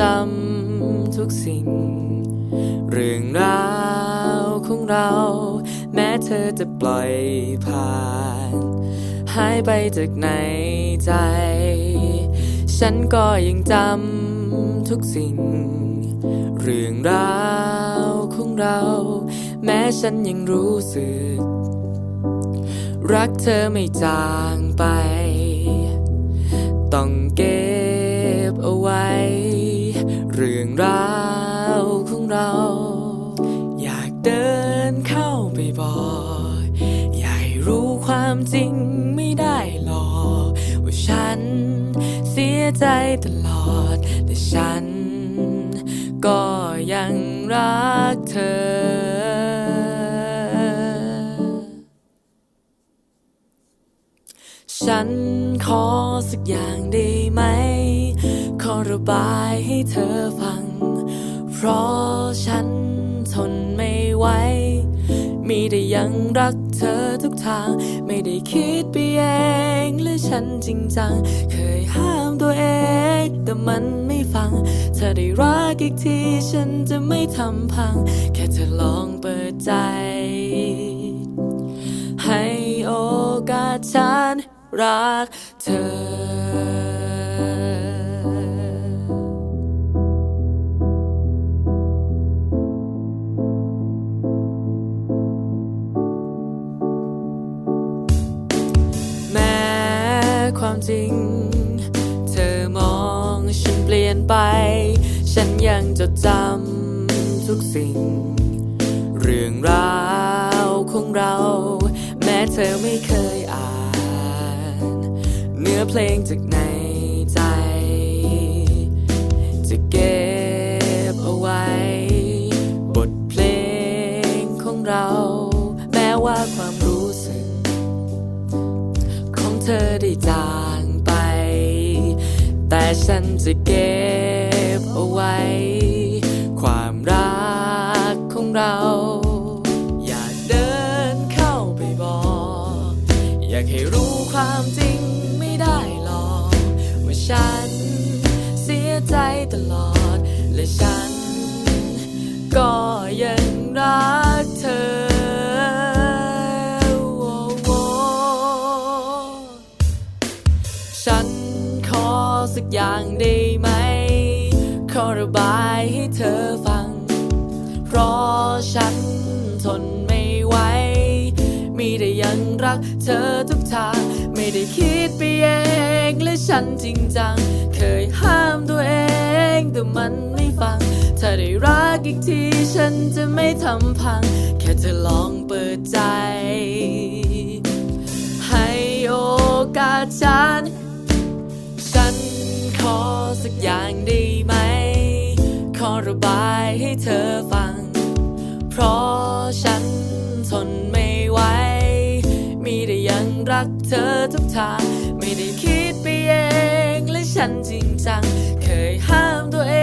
จำทุกสิ่ง เรื่องราวของเรา แม้เธอจะปล่อยผ่าน หายไปจากในใจ ฉันก็ยังจำทุกสิ่ง เรื่องราวของเรา แม้ฉันยังรู้สึก รักเธอไม่จางไป ต้องเก็บเอาไว้ รื่าวของเรา อยากเดินเข้าไปบอกอยากให้รู้ความจริงไม่ได้หรอกว่าฉันเสียใจตลอด แต่ฉันก็ยังรักเธอฉันขอสักอย่างได้ไหม ระบายให้เธอฟัง เพราะฉันทนไม่ไหว มีแต่ยังรักเธอทุกทาง ไม่ได้คิดไปเองหรือฉันจริงจัง เคยห้ามตัวเอง แต่มันไม่ฟัง เธอได้รักอีกทีฉันจะไม่ทำพัง แค่เธอลองเปิดใจ ให้โอกาสฉันรักเธอ ความจริง เธอมองฉันเปลี่ยนไป ฉันยังจดจำทุกสิ่ง เรื่องราวของเรา แม้เธอไม่เคยอ่าน เนื้อเพลงจากในใจ จะเก็บ ฉันจะเก็บเอาไว้ ความรักของเรา อยากเดินเข้าไปบอก อยากให้รู้ความจริงไม่ได้หรอกว่าฉันเสียใจตลอด และฉันก็ยังรักเธอโอ้โอ้ฉัน สักอย่างได้ไหม ขอระบายให้เธอฟัง เพราะฉันทนไม่ไหว มีแต่ยังรักเธอทุกทาง ไม่ได้คิดไปเองและฉันจริงจัง เคยห้ามตัวเองแต่มันไม่ฟัง ถ้าได้รักอีกทีฉันจะไม่ทำพัง แค่เธอลองเปิดใจ กอย่างได้ไหม ขอระบายให้เธอฟัง เพราะฉันทนไม่ไหว มีแต่ยังรักเธอทุกทาง ไม่ได้คิดไปเอง และฉันจริงจัง เคยห้ามตัวเอ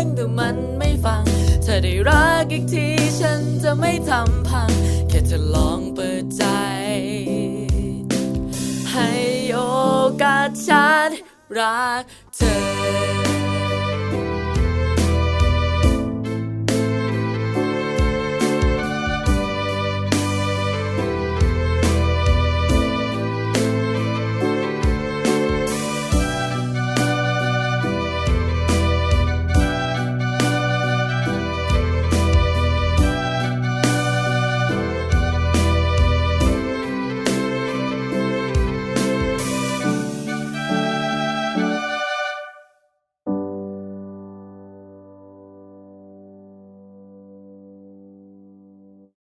ง แต่มันไม่ฟัง เธอได้รักอีกทีฉันจะไม่ทำพัง แค่เธอลองเปิดใจ ให้โอกาสฉัน รักเธอ